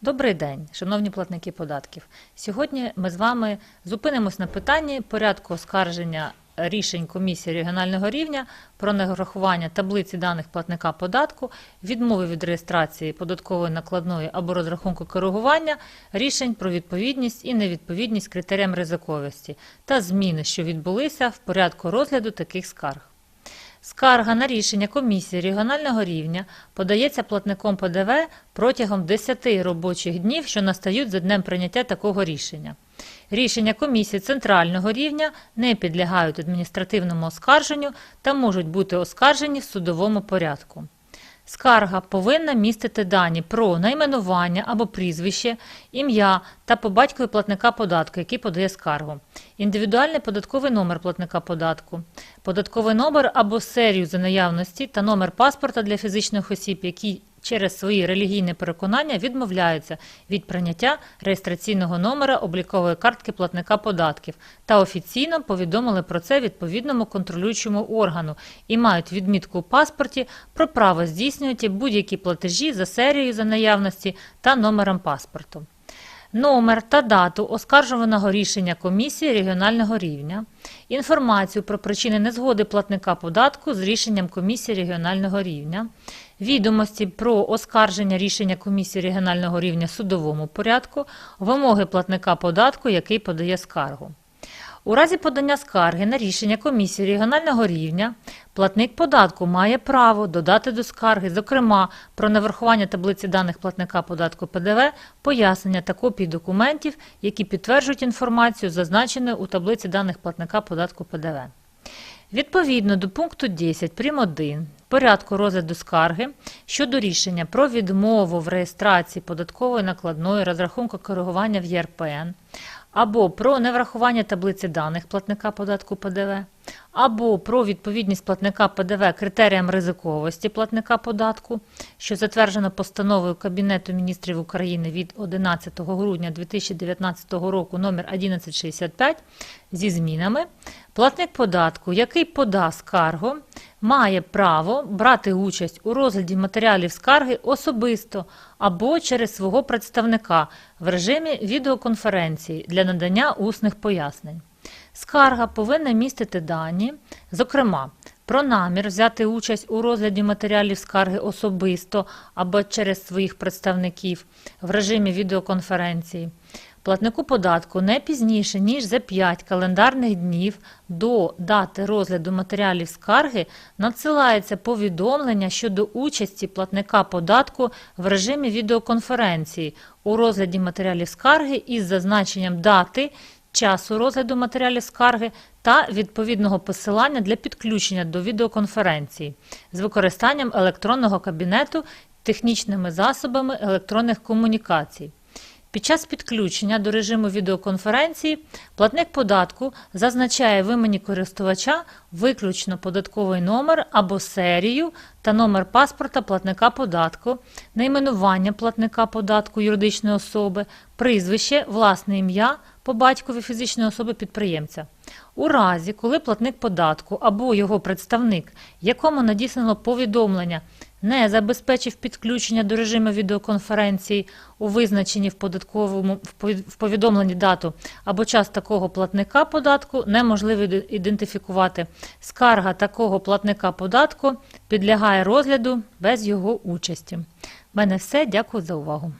Добрий день, шановні платники податків. Сьогодні ми з вами зупинимось на питанні порядку оскарження рішень комісії регіонального рівня про нерахування таблиці даних платника податку, відмови від реєстрації податкової накладної або розрахунку коригування, рішень про відповідність і невідповідність критеріям ризиковості та зміни, що відбулися в порядку розгляду таких скарг. Скарга на рішення комісії регіонального рівня подається платником ПДВ протягом 10 робочих днів, що настають за днем прийняття такого рішення. Рішення комісії центрального рівня не підлягають адміністративному оскарженню та можуть бути оскаржені в судовому порядку. Скарга повинна містити дані про найменування або прізвище, ім'я та по батькові платника податку, який подає скаргу, індивідуальний податковий номер платника податку, податковий номер або серію за наявності та номер паспорта для фізичних осіб, які через свої релігійні переконання відмовляються від прийняття реєстраційного номера облікової картки платника податків та офіційно повідомили про це відповідному контролюючому органу і мають відмітку у паспорті про право здійснювати будь-які платежі за серією за наявності та номером паспорту. Номер та дату оскаржуваного рішення комісії регіонального рівня, інформацію про причини незгоди платника податку з рішенням комісії регіонального рівня, відомості про оскарження рішення комісії регіонального рівня судовому порядку, вимоги платника податку, який подає скаргу. У разі подання скарги на рішення комісії регіонального рівня платник податку має право додати до скарги, зокрема, про неврахування таблиці даних платника податку ПДВ, пояснення та копії документів, які підтверджують інформацію, зазначену у таблиці даних платника податку ПДВ. Відповідно до пункту 10 прим. 1 порядку розгляду скарги щодо рішення про відмову в реєстрації податкової накладної розрахунку коригування в ЄРПН або про неврахування таблиці даних платника податку ПДВ, або про відповідність платника ПДВ критеріям ризиковості платника податку, що затверджено постановою Кабінету міністрів України від 11 грудня 2019 року номер 1165 зі змінами, платник податку, який подасть скаргу, має право брати участь у розгляді матеріалів скарги особисто або через свого представника в режимі відеоконференції для надання усних пояснень. Скарга повинна містити дані, зокрема, про намір взяти участь у розгляді матеріалів скарги особисто або через своїх представників в режимі відеоконференції. Платнику податку не пізніше, ніж за 5 календарних днів до дати розгляду матеріалів скарги надсилається повідомлення щодо участі платника податку в режимі відеоконференції у розгляді матеріалів скарги із зазначенням дати, часу розгляду матеріалів скарги та відповідного посилання для підключення до відеоконференції з використанням електронного кабінету технічними засобами електронних комунікацій. Під час підключення до режиму відеоконференції платник податку зазначає в імені користувача виключно податковий номер або серію та номер паспорта платника податку, найменування платника податку юридичної особи, прізвище, власне ім'я по батькові фізичної особи підприємця. У разі, коли платник податку або його представник, якому надіслано повідомлення, не забезпечив підключення до режиму відеоконференції у визначенні в податковому в повідомленні дату або час такого платника податку, неможливо ідентифікувати. Скарга такого платника податку підлягає розгляду без його участі. В мене все. Дякую за увагу.